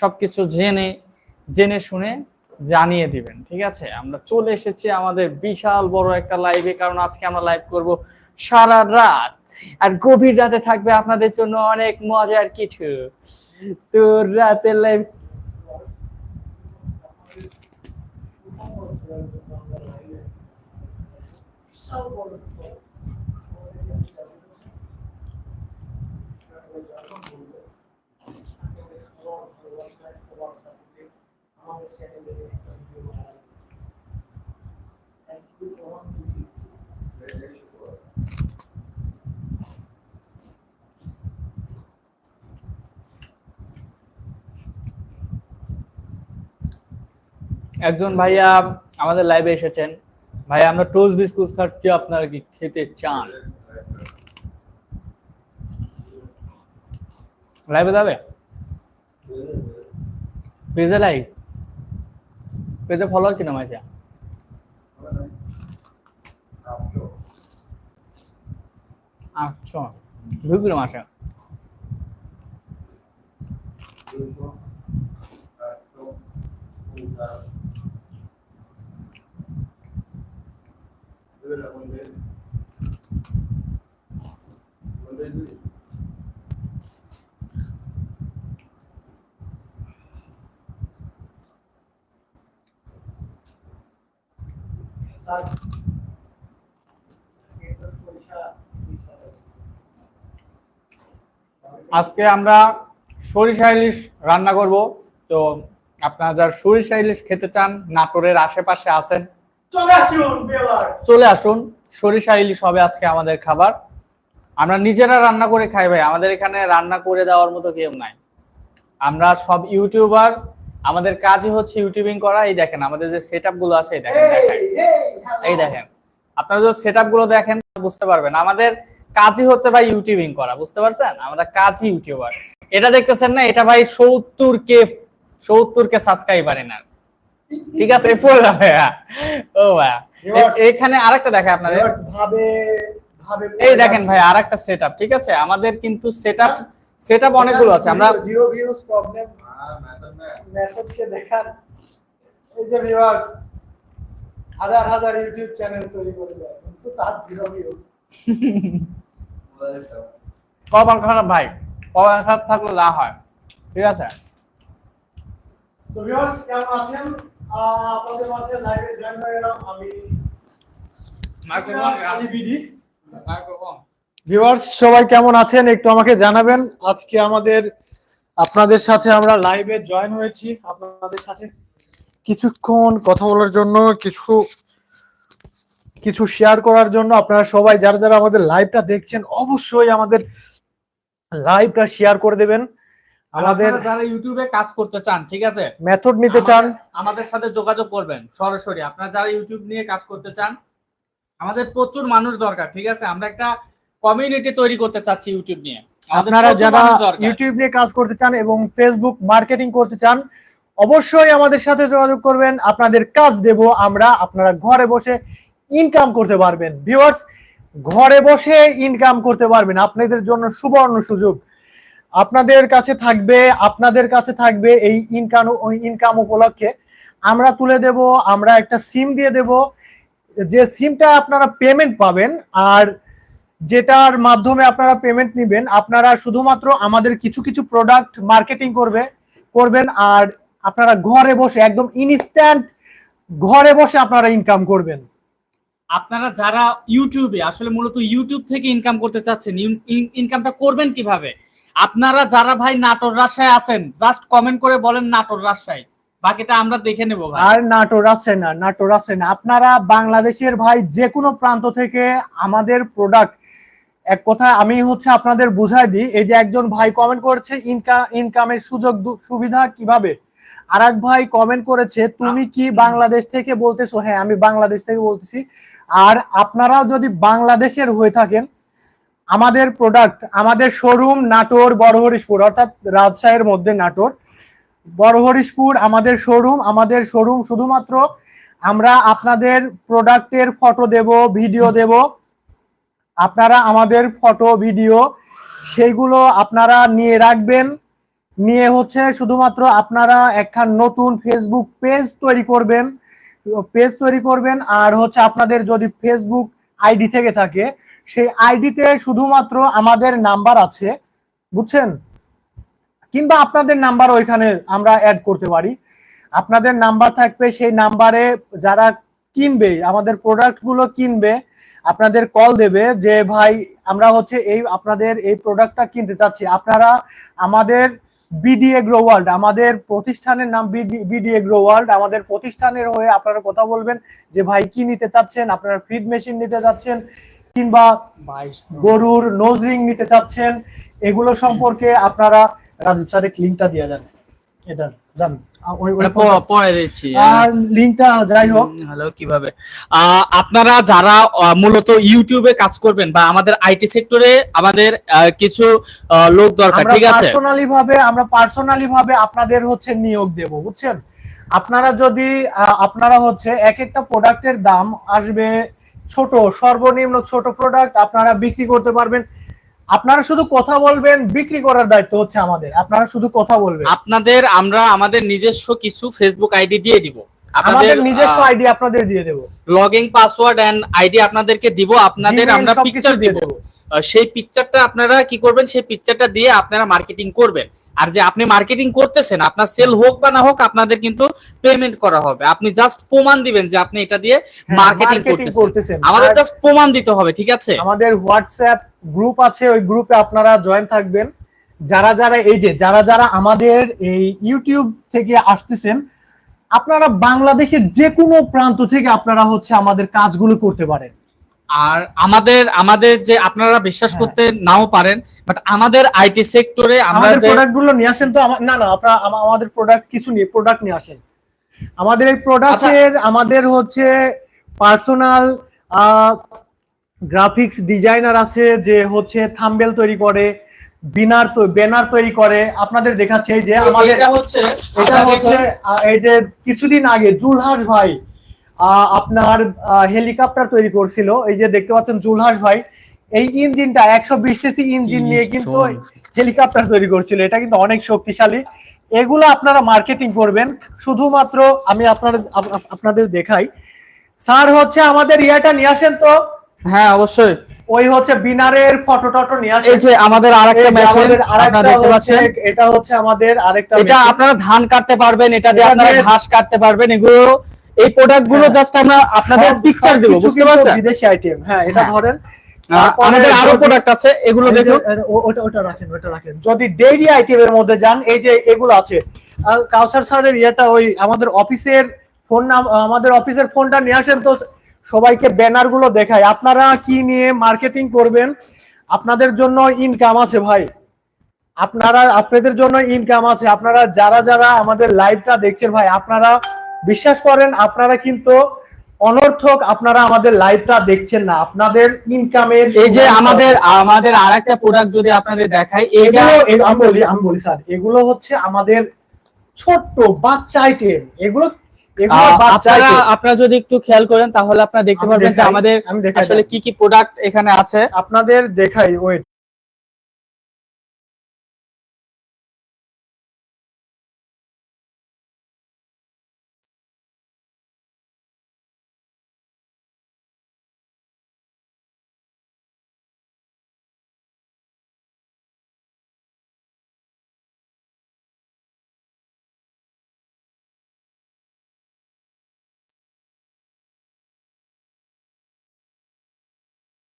সবকিছু জেনে জেনে শুনে জানিয়ে দিবেন, ঠিক আছে? আমরা চলে এসেছি আমাদের বিশাল বড় একটা লাইভে কারণ আজকে আমরা লাইভ করব সারা রাত। আর গভীর রাতে থাকবে আপনাদের জন্য অনেক মজার কিছু। তো রাতের লাইভ একজন ভাইয়া আমাদের লাইভে এসেছেন। ভাই আমরা টোস্ট বিস্কুট খাচ্ছি, আপনারা কি খেতে চান? লাইভে যাবে? পেজে লাইভ পেজে ফলোয়ার কিনা মাইছে আচ্ছা ঢুকলো মাসে। আজকে আমরা সরিষা ইলিশ রান্না করব। তো আপনারা যারা সরিষা ইলিশ খেতে চান নাটোরের আশেপাশে আছেন চলে আসুন চলে আসুন। সরিষা ইলিশ হবে আজকে আমাদের খাবার। আমরা নিজেরা রান্না করে খাই ভাই আমাদের এখানে রান্না করে দেওয়ার মতো কেউ নাই। আমরা সব ইউটিউবার আমাদের কাজই হচ্ছে ইউটিউবিং করা এই দেখেন আমাদের যে সেটগুলো আছে এই দেখেন এই, দেখেন। আপনারা যদি সেটগুলো দেখেন বুঝতে পারবেন। আমাদের কাজই হচ্ছে ভাই ইউটিউবিং করা বুঝতে পারছেন? আমরা কাজই ইউটিউবার। এটা দেখতেছেন না এটা ভাই সত্তর কে সত্তর কে সাবস্ক্রাইবার এনার ঠিক আছে ভাইয়া। ও ভাইয়া। এখানে আরেকটা দেখে আপনাদের। ভাবে ভাবে এই দেখেন ভাই আরেকটা সেটআপ ঠিক আছে? আমাদের কিন্তু সেটআপ সেটআপ অনেকগুলো আছে আমরা জিরো ভিউজ প্রবলেম মেথড কে দেখান এই যে ভিউয়ার্স হাজার হাজার ইউটিউব চ্যানেল তৈরি করে দেয় কিন্তু তার জিরো ভিউজ কপাল খারাপ ভাই কপাল খারাপ থাকলে না হয় ঠিক আছে? তো ভিউয়ার্স কেমন আছেন? আহ, আপনাদের মাঝে লাইভে জয়েন হয়ে গেলাম আমি আলী বিডি ভিউয়ার্স সবাই কেমন আছেন? একটু আমাকে জানাবেন। আজকে আমাদের আপনাদের সাথে আমরা লাইভে জয়েন হয়েছি। আপনাদের সাথে কিছুক্ষণ কথা বলার জন্য কিছু কিছু শেয়ার করার জন্য আপনারা সবাই যারা যারা আমাদের লাইভটা দেখছেন অবশ্যই আমাদের লাইভটা শেয়ার করে দেবেন। আমাদের যারা ইউটিউবে কাজ করতে চান ঠিক আছে? মেথড নিতে চান। আমাদের সাথে যোগাযোগ করবেন সরাসরি। আপনারা যারা ইউটিউব নিয়ে কাজ করতে চান আমাদের প্রচুর মানুষ দরকার ঠিক আছে? আমরা একটা কমিউনিটি তৈরি করতে চাচ্ছি ইউটিউব নিয়ে। আপনারা যারা ইউটিউব নিয়ে কাজ করতে চান এবং ফেসবুক মার্কেটিং করতে চান অবশ্যই আমাদের সাথে যোগাযোগ করবেন। আপনাদের কাজ দেব আমরা আপনারা ঘরে বসে ইনকাম করতে পারবেন। ভিউয়ার্স ঘরে বসে ইনকাম করতে পারবেন। আপনাদের জন্য সুবর্ণ সুযোগ। আপনাদের কাছে থাকবে আপনাদের কাছে থাকবে এই ইনকাম ইনকাম উপলক্ষে। আমরা তুলে দেব আমরা একটা সিম দিয়ে দেব। যে সিমটা আপনারা পেমেন্ট পাবেন আর যেটার মাধ্যমে আপনারা পেমেন্ট নেবেন আপনারা শুধুমাত্র আমাদের কিছু কিছু প্রোডাক্ট মার্কেটিং করবে করবেন আর আপনারা ঘরে বসে একদম ইনস্ট্যান্ট ঘরে বসে আপনারা ইনকাম করবেন। আপনারা যারা ইউটিউবে আসলে মূলত ইউটিউব থেকে ইনকাম করতে চাচ্ছেন ইনকামটা করবেন কীভাবে? আপনারা যারা ভাই নাটোর রাজশাহী আছেন জাস্ট কমেন্ট করে বলেন নাটোর রাজশাহী। বাকিটা আমরা দেখে নেব আর নাটোর আছে না নাটোর আছে না। আপনারা বাংলাদেশের ভাই যে কোনো প্রান্ত থেকে আমাদের প্রোডাক্ট এক কথা আমি হচ্ছে আপনাদের বুঝাই দিই, এই যে একজন ভাই কমেন্ট করেছে ইনকাম ইনকামের সুযোগ সুবিধা কীভাবে? আর এক ভাই কমেন্ট করেছে, তুমি কি বাংলাদেশ থেকে বলতেছো? হ্যাঁ আমি বাংলাদেশ থেকে বলতেছি। আর আপনারা যদি বাংলাদেশের হয়ে থাকেন, আমাদের প্রোডাক্ট আমাদের শোরুম নাটোর, বড়হরিশপুর, অর্থাৎ রাজশাহীর মধ্যে নাটোর, বড়হরিশপুর আমাদের শোরুম আমাদের শোরুম শুধুমাত্র আমরা আপনাদের প্রোডাক্টের ফটো দেব ভিডিও দেব আপনারা আমাদের ফটো, ভিডিও সেইগুলো আপনারা নিয়ে রাখবেন। নিয়ে হচ্ছে শুধুমাত্র আপনারা একখান নতুন ফেসবুক পেজ তৈরি করবেন। পেজ তৈরি করবেন আর হচ্ছে আপনাদের যদি ফেসবুক আইডি থেকে থাকে, সেই আইডিতে শুধুমাত্র আমাদের নাম্বার আছে। বুঝছেন? কিংবা আপনাদের নাম্বার ওইখানে আমরা অ্যাড করতে পারি। আপনাদের নাম্বার থাকবে সেই নাম্বারে যারা কিনবে, আমাদের প্রোডাক্টগুলো কিনবে আপনাদের কল দেবে যে ভাই আমরা হচ্ছে এই আপনাদের এই প্রোডাক্টটা কিনতে চাচ্ছি। আপনারা আমাদের বিডি এগ্রো ওয়ার্ল্ড আমাদের প্রতিষ্ঠানের নাম বিডি এগ্রো ওয়ার্ল্ড আমাদের প্রতিষ্ঠানের হয়ে আপনারা কথা বলবেন যে ভাই কি নিতে চাচ্ছেন? আপনারা ফিড মেশিন নিতে চাচ্ছেন কিংবা গরুর নোজরিং নিতে চাচ্ছেন এগুলো সম্পর্কে আপনারা রাজীব স্যারের লিঙ্কটা দিয়ে যান এটা যাই হোক। হ্যালো কীভাবে আপনারা যারা মূলত ইউটিউবে কাজ করবেন বা আমাদের আইটি সেক্টরে আমাদের কিছু লোক দরকার ঠিক আছে? পার্সোনালি ভাবে আমরা পার্সোনালি ভাবে আপনাদের হচ্ছে নিয়োগ দেব বুঝছেন? আপনারা যদি আপনারা হচ্ছে এক একটা প্রোডাক্টের দাম আসবে ছোট সর্বনিম্ন ছোট প্রোডাক্ট আপনারা বিক্রি করতে পারবেন। আপনারা শুধু কথা বলবেন বিক্রি করার দায়িত্ব হচ্ছে আমাদের। আপনারা শুধু কথা বলবেন। আপনাদের আমরা আমাদের নিজস্ব কিছু ফেসবুক আইডি দিয়ে দিব। আমাদের নিজস্ব আইডি আপনাদের দিয়ে দেবো। লগইন পাসওয়ার্ড এন্ড আইডি আপনাদেরকে দিব। আপনাদের আমরা পিকচার দিয়ে দিব। সেই পিকচারটা আপনারা কি করবেন? সেই পিকচারটা দিয়ে আপনারা মার্কেটিং করবেন। আর যে আপনি মার্কেটিং করতেছেন আপনার সেল হোক বা না হোক আপনাদের কিন্তু পেমেন্ট করা হবে। আপনি জাস্ট প্রমাণ দিবেন যে আপনি এটা দিয়ে হ্যাঁ, মার্কেটিং করতেছেন। করতেছেন। আমাদের জাস্ট প্রমাণ দিতে হবে ঠিক আছে? আমাদের হোয়াটসঅ্যাপ গ্রুপ আছে ওই গ্রুপে আপনারা জয়েন থাকবেন। যারা যারা এই যে যারা যারা আমাদের এই ইউটিউব থেকে আসতেছেন আপনারা বাংলাদেশের যে কোনো প্রান্ত থেকে আপনারা হচ্ছে আমাদের কাজগুলো করতে পারেন। আর আমাদের আমাদের যে আপনারা বিশ্বাস হ্যাঁ। করতে নাও পারেন বাট আমাদের আইটি সেক্টরে আমরা যে প্রোডাক্টগুলো নিয়ে আসেন তো না না আপনারা আমাদের প্রোডাক্ট কিছু নিয়ে প্রোডাক্ট নিয়ে আসেন। আমাদের এই প্রোডাক্টের আমাদের হচ্ছে পার্সোনাল গ্রাফিক্স ডিজাইনার আছে যে হচ্ছে থাম্বেল তৈরি করে বিনার ব্যানার তৈরি করে। আপনাদের দেখাচ্ছে এই যে আমাদের এটা হচ্ছে এটা হচ্ছে এই যে কিছুদিন আগে জুলহাস ভাই আহ, আপনার হেলিকপ্টার তৈরি করছিল। এই যে দেখতে পাচ্ছেন জুলহাস ভাই এই ইঞ্জিনটা একশো বিশ সিসি ইঞ্জিন নিয়ে কিন্তু হেলিকপ্টার তৈরি করছিল। এটা কিন্তু অনেক শক্তিশালী। এগুলো আপনারা মার্কেটিং করবেন। শুধুমাত্র আমি আপনাদের আপ- আপ- আপনাদের দেখাই। স্যার হচ্ছে আমাদের ইয়াটা নিয়ে আসেন তো। হ্যাঁ অবশ্যই। ওই হচ্ছে বিনারের ফটো টটো নিয়ে আসে এই যে আমাদের আরেকটা মেশিন আপনারা দেখতে পাচ্ছেন। এটা হচ্ছে আমাদের আরেকটা এটা আপনারা ধান কাটতে পারবেন এটা দিয়ে আপনারা ঘাস কাটতে পারবেন এগুলো এই প্রোডাক্টগুলো। জাস্ট আমরা আপনাদের পিকচার দিব বুঝতে পারছেন? বিদেশি আইটেম হ্যাঁ এটা হ্যাঁ। ধরেন। আমাদের আরও প্রোডাক্ট আছে এগুলো দেখুন। ওটা ওটা রাখেন ওটা রাখেন। যদি ডেইরি আইটেমের মধ্যে যান এই যে এগুলো আছে। কাউসার স্যারের ইয়েটা ওই আমাদের অফিসের ফোন নাম আমাদের অফিসের ফোনটা নিয়ে আসেন তো সবাইকে ব্যানারগুলো দেখায় আপনারা কি নিয়ে মার্কেটিং করবেন? আপনাদের জন্য ইনকাম আছে ভাই। আপনারা আপনাদের জন্য ইনকাম আছে। আপনারা যারা যারা আমাদের লাইভটা দেখছেন ভাই আপনারা বিশ্বাস করেন আপনারা কিন্তু অনর্থক আপনারা আমাদের লাইভটা দেখছেন না। আপনাদের ইনকামের এই যে আমাদের আমাদের আরেকটা প্রোডাক্ট যদি আপনাদের দেখাই এগুলো আমি বলি আমি বলি স্যার এগুলো হচ্ছে আমাদের ছোট্ট বাচ্চা আইটেম এগুলো আপনারা আপনারা যদি একটু খেয়াল করেন তাহলে আপনারা দেখতে পারবেন যে আমাদের আসলে কি কি প্রোডাক্ট এখানে আছে। আপনাদের দেখাই ওয়েট